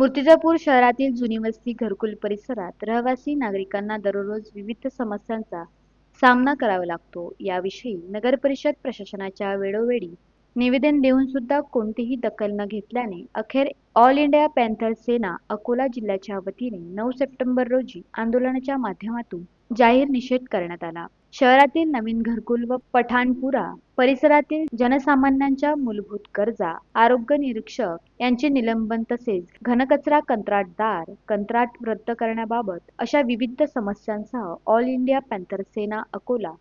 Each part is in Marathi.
मूर्तिजापूर शहरातील जुनी वस्ती घरकुल परिसरात रहिवासी नागरिकांना दररोज विविध समस्यांचा सामना करावा लागतो. याविषयी नगर परिषद प्रशासनाच्या वेळोवेळी निवेदन देऊन सुद्धा कोणतीही दखल न घेतल्याने अखेर All India Panther Sena Akola जिल्ह्याच्या वतीने नऊ सप्टेंबर रोजी आंदोलनाच्या माध्यमातून जाहीर निषेध करण्यात आला. शहरातील नवीन घरकुल व पठाणपुरा परिसरातील जनसामान्यांच्या मूलभूत गरजा आरोग्य निरीक्षक यांचे निलंबन तसेच घनकचरा कंत्राटदार कंत्राट रद्द करण्याबाबत अशा विविध समस्यांसह All India Panther Sena Akola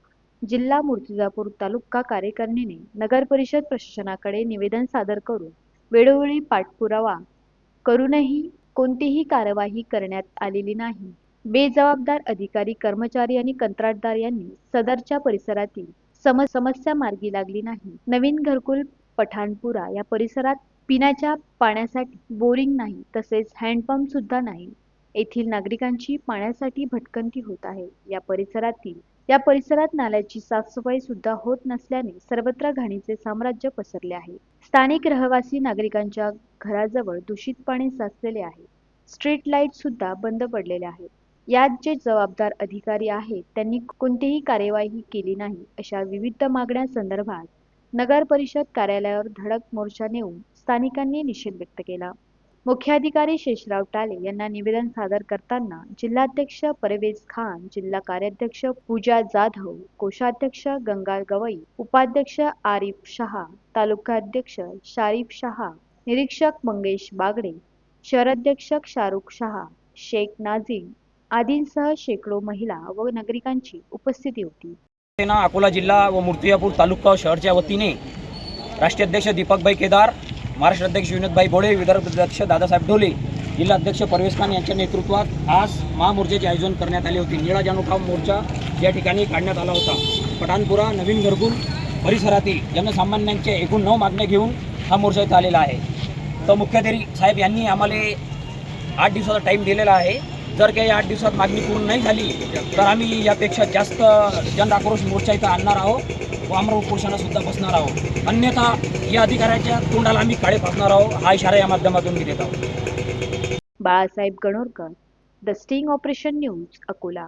जिल्हा मूर्तिजापूर तालुका कार्यकारिणीने नगर परिषद प्रशासनाकडे निवेदन सादर करून वेळोवेळी पाठपुरावा करूनही कोणतीही कार्यवाही करण्यात आलेली नाही. बेजबाबदार अधिकारी कर्मचारी आणि कंत्राटदार यांनी सदरच्या परिसरातील सम समस्या मार्गी लागली नाही. नवीन घरकुल पठाणपुरा या परिसरात पिण्याच्या पाण्यासाठी बोरिंग नाही तसेच हँडपंप सुद्धा नाही. येथील नागरिकांची पाण्यासाठी भटकंती होत आहे. या परिसरातील या परिसरात नाल्याची साफसफाई सुद्धा होत नसल्याने सर्वत्र घाणीचे साम्राज्य पसरले आहे. स्थानिक रहिवासी नागरिकांच्या घराजवळ दूषित पाणी साचलेले आहे. स्ट्रीट लाइट सुद्धा बंद पडलेले आहेत. यात जे जबाबदार अधिकारी आहेत त्यांनी कोणतीही कार्यवाही केली नाही अशा विविध मागण्या संदर्भात नगर परिषद कार्यालयावर धडक मोर्चा नेऊन स्थानिकांनी निषेध व्यक्त केला. मुख्याधिकारी शेषराव टाले यांना निवेदन सादर करताना जिल्हाध्यक्ष परवेज खान जिल्हा कार्याध्यक्ष पूजा जाधव कोषाध्यक्ष गंगा गवई उपाध्यक्ष आरिफ शहा तालुकाध्यक्ष शारीफ शहा निरीक्षक मंगेश बागडे शहराध्यक्ष शाहरुख शहा शेख नाझीम आदींसह शेकडो महिला व नागरिकांची उपस्थिती होती. सेना अकोला जिल्हा व मूर्तिजापूर तालुका शहरच्या वतीने राष्ट्रीय अध्यक्ष दीपकभाई केदार महाराष्ट्र अध्यक्ष विनोदभाई बोळे विदर्भ अध्यक्ष दादासाहेब ढोले जिल्हा अध्यक्ष परवेश खान यांच्या नेतृत्वात आज महामोर्चाचे आयोजन करण्यात आले होते. निळा जानोठाव मोर्चा या ठिकाणी काढण्यात आला होता. पठाणपुरा नवीन घरकुल परिसरातील जनसामान्यांच्या एकूण नऊ मागण्या घेऊन हा मोर्चा इथं आलेला आहे. तर मुख्याधिकारी साहेब यांनी आम्हाला आठ दिवसाचा टाईम दिलेला आहे. जर काही आठ दिवसात मागणी पूर्ण नाही झाली तर आम्ही यापेक्षा जास्त जन आक्रोश मोर्चा इथं आणणार आहोत व आमर सुद्धा बसणार आहोत. अन्यथा या अधिकाऱ्याच्या तोंडाला आम्ही काळे फासणार आहोत. हा इशारा या माध्यमातून मी देत आहोत. Balasaheb Ganorkar the sting operation news Akola.